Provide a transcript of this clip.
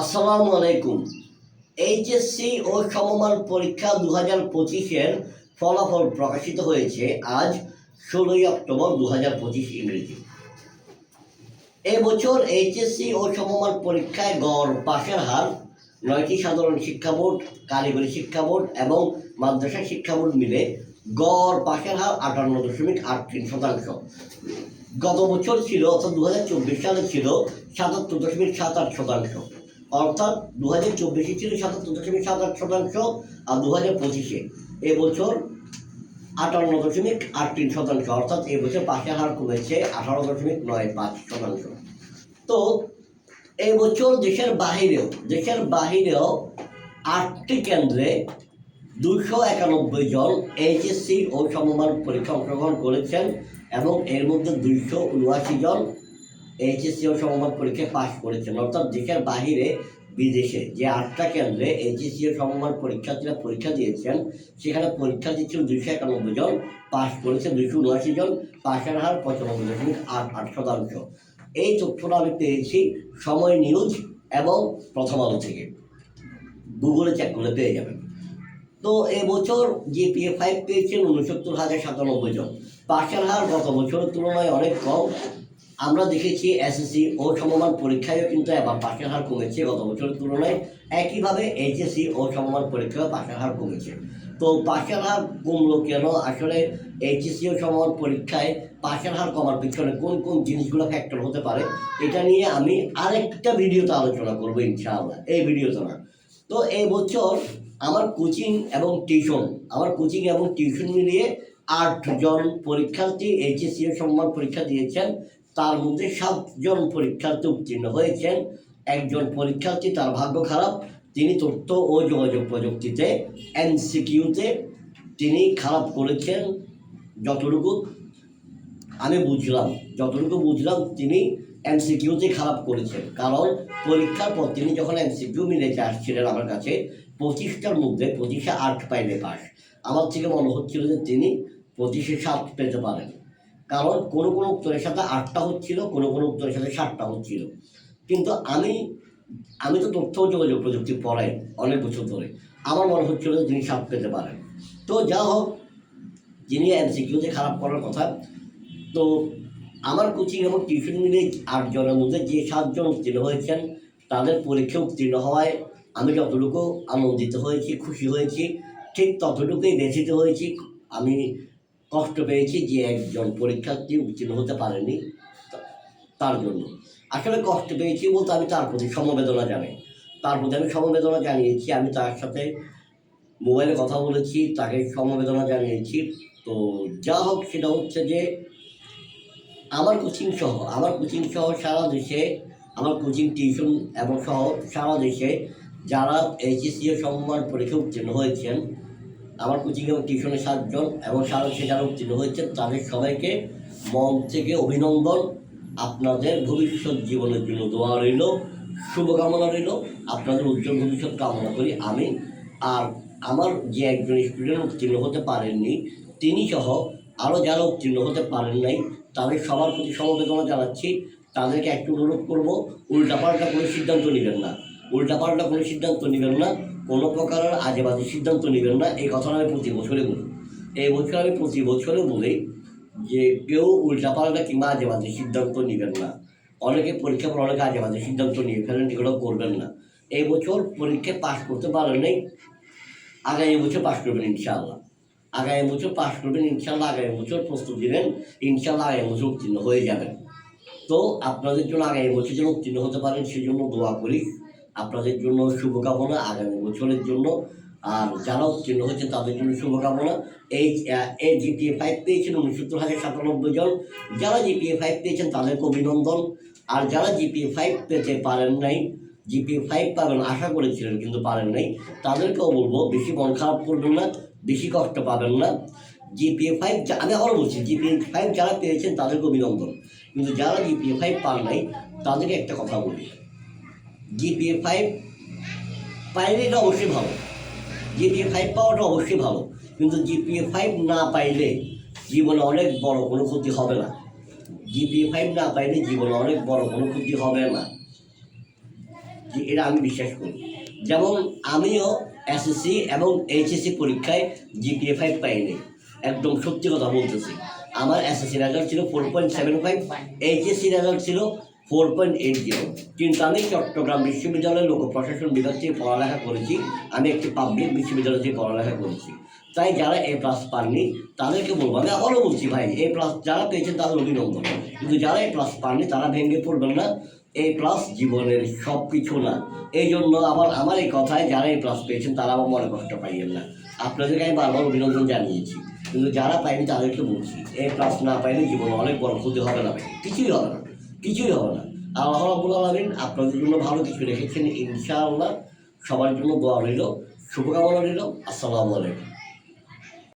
আসসালামু আলাইকুম। এইচএসসি ও সমমান পরীক্ষা দু হাজার পঁচিশের ফলাফল প্রকাশিত হয়েছে আজ ষোলোই অক্টোবর দু হাজার পঁচিশ ইংরেজি। এবছর এইচএসসি ও সমমান পরীক্ষায় গড় পাশের হার নয়টি সাধারণ শিক্ষা বোর্ড, কারিগরি শিক্ষা বোর্ড এবং মাদ্রাসা শিক্ষা বোর্ড মিলে গড় পাশের হার আটান্ন দশমিক আট তিন শতাংশ। গত বছর ছিল অর্থাৎ দু হাজার চব্বিশ সালে ছিল সাতাত্তর দশমিক সাত আট শতাংশ। অর্থাৎ দু হাজার চব্বিশে ছিল সাতাত্তর দশমিক সাত আট শতাংশ আর দু হাজার পঁচিশে এবছর আটান্ন দশমিক আট তিন শতাংশ, অর্থাৎ এবছর পাশের হার কমেছে আঠারো দশমিক নয় পাঁচ শতাংশ। তো এবছর দেশের বাহিরেও দেশের বাহিরেও আটটি কেন্দ্রে দুশো একানব্বই জন এইচএসসি ও সমমান পরীক্ষা অংশগ্রহণ করেছেন এবং এর মধ্যে দুইশো উনআশি জন এইচএসসি ও সমমান পরীক্ষায় পাশ করেছেন অর্থাৎ দেশের বাহিরে, বিদেশে যে আটটা কেন্দ্রে এইচএসসি ও সমমান পরীক্ষার্থীরা পরীক্ষা দিয়েছেন, সেখানে পরীক্ষা ছিল দুইশো একানব্বই জন পাশ করেছে দুইশো উনআশি জন পাশের হার পঁচানব্বই দশমিক আট আট শতাংশ। এই তথ্যটা আমি পেয়েছি সময় নিউজ এবং প্রথম আলো থেকে। গুগলে চেক করলে পেয়ে যাবেন। তো এবছর জিপিএ ফাইভ পেয়েছেন উনসত্তর হাজার সাতানব্বই জন। পাশের হার গত বছরের তুলনায় অনেক কম। আমরা দেখেছি এসএসসি ও সমমান পরীক্ষায়ও কিন্তু এবার পাশের হার কমেছে গত বছরের তুলনায়। একইভাবে এইচএসসি ও সমমান পরীক্ষায় পাশের হার কমেছে। তো পাশের হার কমলো কেন? আসলে এইচএসসি ও সমমান পরীক্ষায় পাশের হার কমার পিছনে কোন কোন জিনিসগুলো ফ্যাক্টর হতে পারে, এটা নিয়ে আমি আরেকটা ভিডিওতে আলোচনা করব ইনশাআল্লাহ। এই ভিডিওতে না। তো এই বছর আমার কোচিং এবং টিউশন, আমার কোচিং এবং টিউশন মিলিয়ে আটজন পরীক্ষার্থী এইচএসসি সম্মান পরীক্ষা দিয়েছেন। তার মধ্যে সাতজন পরীক্ষার্থী উত্তীর্ণ হয়েছেন। একজন পরীক্ষার্থী, তার ভাগ্য খারাপ। তিনি তথ্য ও যোগাযোগ প্রযুক্তিতে, এনসিকিউতে তিনি খারাপ করেছেন যতটুকু আমি বুঝলাম। যতটুকু বুঝলাম, তিনি এমসিকিউতে খারাপ করেছেন। কারণ পরীক্ষার পর তিনি যখন এমসিকিউ মিলেছে আসছিলেন আমার কাছে, পঁচিশটার মধ্যে পঁচিশে আট পাইলে পাস। আমার থেকে মনে হচ্ছিল যে তিনি পঁচিশে সাত পেতে পারেন। কারণ কোনো কোনো উত্তরের সাথে আটটা হচ্ছিল, কোনো কোনো উত্তরের সাথে সাতটা হচ্ছিল। কিন্তু আমি আমি তো তথ্য যোগাযোগ প্রযুক্তি পড়াই অনেক বছর ধরে। আমার মনে হচ্ছিল যে তিনি সাত পেতে পারেন। তো যা হোক, যিনি এমসিকিউতে খারাপ করার কথা, তো আমার কোচিং এবং টিউশন মিলে আটজনের মধ্যে যে সাতজন উত্তীর্ণ হয়েছেন, তাদের পরীক্ষা উত্তীর্ণ হওয়ায় আমি যতটুকু আনন্দিত হয়েছি, খুশি হয়েছি, ঠিক ততটুকুই ব্যথিত হয়েছি। আমি কষ্ট পেয়েছি যে একজন পরীক্ষার্থী উত্তীর্ণ হতে পারেনি তার জন্য। আসলে কষ্ট পেয়েছি বলতে আমি তার প্রতি সমবেদনা জানাই। তার প্রতি আমি সমবেদনা জানিয়েছি, আমি তার সাথে মোবাইলে কথা বলেছি, তাকে সমবেদনা জানিয়েছি। তো যা হোক, সেটা হচ্ছে যে আমার কোচিং সহ, আমার কোচিং সহ সারা দেশে, আমার কোচিং টিউশন এবং সহ সারা দেশে যারা এইচএসসি সম্মান পরীক্ষা উত্তীর্ণ হয়েছেন আমার কোচিং এবং টিউশনে সাতজন এবং সারা যারা উত্তীর্ণ হয়েছেন তাদের সবাইকে মন থেকে অভিনন্দন। আপনাদের ভবিষ্যৎ জীবনের জন্য দোয়া রইল, শুভকামনা রইল, আপনাদের উজ্জ্বল ভবিষ্যৎ কামনা করি। আমি আর আমার যে একজন স্টুডেন্ট উত্তীর্ণ হতে পারেননি, তিনি সহ আরও যারা উত্তীর্ণ হতে পারেন নাই, তাদের সবার প্রতি সমবেদনা জানাচ্ছি। তাদেরকে একটু অনুরোধ করব, উল্টাপাল্টা কোনো সিদ্ধান্ত নেবেন না। উল্টাপাল্টা কোনো সিদ্ধান্ত নেবেন না। কোনো প্রকারের আজেবাজে সিদ্ধান্ত নেবেন না। এই কথাটা আমি প্রতি বছরে বলি। এই বছর আমি প্রতি বছরে বলি যে কেউ উল্টাপাল্টা কিংবা আজেবাজে সিদ্ধান্ত নেবেন না। অনেকে পরীক্ষা পর অনেকে আজেবাজে সিদ্ধান্ত নিয়ে ফেলেন, এগুলো করবেন না। এই বছর পরীক্ষায় পাশ করতে পারেন নাই। আগামী বছর পাশ করবেন ইনশাআল্লাহ। আগামী বছর পাশ করবেন ইনশাআল্লাহ। আগামী বছর প্রস্তুতি নেন ইনশাল্লাহ আগামী বছর উত্তীর্ণ হয়ে যাবেন। তো আপনাদের জন্য আগামী বছর যেন উত্তীর্ণ হতে পারেন সেই জন্য দোয়া করি। আপনাদের জন্য শুভকামনা, আগামী বছরের জন্য। আর যারা উত্তীর্ণ হয়েছে তাদের জন্য শুভকামনা। এই এই জিপিএ ফাইভ পেয়েছেন উনসত্তর হাজার সাতানব্বই জন। যারা জিপিএ ফাইভ পেয়েছেন, তাদেরকে অভিনন্দন। আর যারা জিপিএ ফাইভ পেতে পারেন নাই জিপিএ ফাইভ পাবেন, আশা করেছিলেন, কিন্তু পারেন নাই। তাদেরকেও বলব, বেশি মন খারাপ করবেন না, বেশি কষ্ট পাবেন না। জিপিএ ফাইভ আমি আবার বলছি জিপিএ ফাইভ যারা পেয়েছেন, তাদেরকে অভিনন্দন। কিন্তু যারা জিপিএ ফাইভ পান নাই, তাদেরকে একটা কথা বলি। জিপিএ ফাইভ পাইলে এটা অবশ্যই ভালো। জিপিএ ফাইভ পাওয়াটা অবশ্যই ভালো। কিন্তু জিপিএ ফাইভ না পাইলে জীবনে অনেক বড় কোনো ক্ষতি হবে না। জিপিএ ফাইভ না পাইলে জীবনে অনেক বড় কোনো ক্ষতি হবে না। এটা আমি বিশ্বাস করি। যেমন আমিও এসএসসি এবং এইচএসসি পরীক্ষায় জিপিএ ফাইভ পাইনি। একদম সত্যি কথা বলতেছি। আমার এসএসসি রেজাল্ট ছিল four point seven five HSC result ছিল ফোর পয়েন্ট এইট জিরো কিন্তু আমি চট্টগ্রাম বিশ্ববিদ্যালয়ের লোক প্রশাসন বিভাগ থেকে পড়ালেখা করেছি। আমি একটি পাবলিক বিশ্ববিদ্যালয় থেকে পড়ালেখা করেছি। তাই যারা এ প্লাস পাননি, তাদেরকে বলব, আমি আবারও বলছি ভাই এ প্লাস যারা পেয়েছেন তাদের অভিনন্দন। কিন্তু যারা এ প্লাস পাননি, তারা ভেঙে পড়বেন না। এ প্লাস জীবনের সব কিছু না। এই জন্য আবার আমার এই কথায় যারা এ প্লাস পেয়েছেন, তারা আবার মনে কষ্ট পাইয়েন না। আপনাদেরকে আমি বারবার অভিনন্দন জানিয়েছি। কিন্তু যারা পাইনি তাদেরকে বলছি এ প্লাস না পাইলে জীবনে অনেক বড় ক্ষতি হবে না কিছুই হবে না। কিছুই হবে না। আল্লাহ রাবুল আলমিন আপনাদের জন্য ভালো কিছু রেখেছেন, ইনশাআল্লাহ সবার জন্য দোয়া রইল, শুভকামনা রইল, আসসালামু আলাইকুম।